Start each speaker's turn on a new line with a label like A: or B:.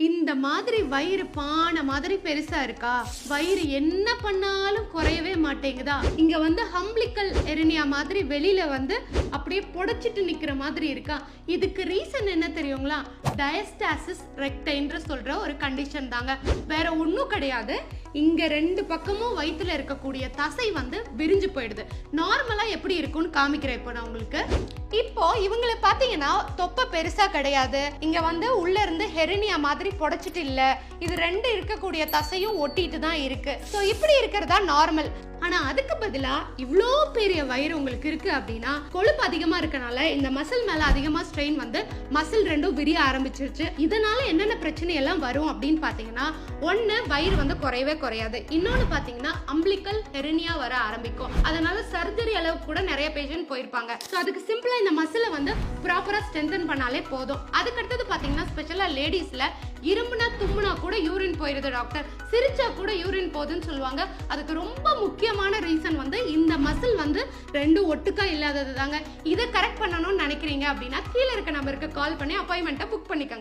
A: இந்த மாதிரி வயிறு பானை மாதிரி பெருசா இருக்கா? வயிறு என்ன பண்ணாலும் குறையவே மாட்டேங்குதா? இங்க வந்து ஹம்லிக்கல் எரினியா மாதிரி வெளியில வந்து அப்படியே புடைச்சிட்டு நிக்கிற மாதிரி இருக்கா? இதுக்கு ரீசன் என்ன தெரியுங்களா? டயஸ்டாசிஸ் ரெக்டைன்ற சொல்ற ஒரு கண்டிஷன் தாங்க. வேற ஒன்றும் கிடையாது. இங்கே ரெண்டு பக்கமும் வயிற்றில் இருக்கக்கூடிய தசை வந்து விரிஞ்சு போயிடுது. நார்மலாக எப்படி இருக்கும்னு காமிக்கிறேன் இப்போ நான் உங்களுக்கு. இப்போ இவங்களை பார்த்தீங்கன்னா தொப்பை பெருசாக கிடையாது. இங்கே வந்து உள்ள இருந்து ஹெரினியா மாதிரி புடைச்சிட்டு இல்லை. இது ரெண்டு இருக்கக்கூடிய தசையும் ஒட்டிட்டு தான் இருக்கு. ஸோ இப்படி இருக்கிறதா நார்மல் ஆனா அதுக்கு பதிலா இவ்வளோ பெரிய வயிறு உங்களுக்கு இருக்கு அப்படின்னா கொழுப்பு அதிகமா இருக்கனால இந்த மசில் மேல அதிகமா ஸ்ட்ரெயின் வந்து மசில் ரெண்டும் விரிய ஆரம்பிச்சிருச்சு. இதனால என்னென்ன பிரச்சனை எல்லாம் வரும் அப்படின்னு பாத்தீங்கன்னா ஒன்னு வயிறு வந்து குறையவே குறையாது. இன்னொன்னு பாத்தீங்கன்னா அம்பிளிக்கல் ஹெரினியா வர ஆரம்பிக்கும். அதனால சர்ஜரி அளவுக்கு கூட நிறைய பேஷண்ட் போயிருப்பாங்க. ஸோ அதுக்கு சிம்பிளா இந்த மசிலை வந்து ப்ராப்பரா ஸ்ட்ரென்தன் பண்ணாலே போதும். அதுக்கடுத்தது பாத்தீங்கன்னா ஸ்பெஷலா லேடிஸ்ல இரும்புனா கூட யூரின் போயிருது டாக்டர் சிரிச்சா கூட யூரின் போகுதுன்னு சொல்லுவாங்க. அதுக்கு ரொம்ப முக்கியமான ரீசன் வந்து இந்த மசில் வந்து ரெண்டு ஒட்டுக்கா இல்லாதது தாங்க இதை கரெக்ட் பண்ணணும்னு நினைக்கிறீங்க அப்படின்னா கீழே இருக்க நம்பருக்கு கால் பண்ணி அப்பாயின்மெண்ட்டை புக் பண்ணிக்கோங்க.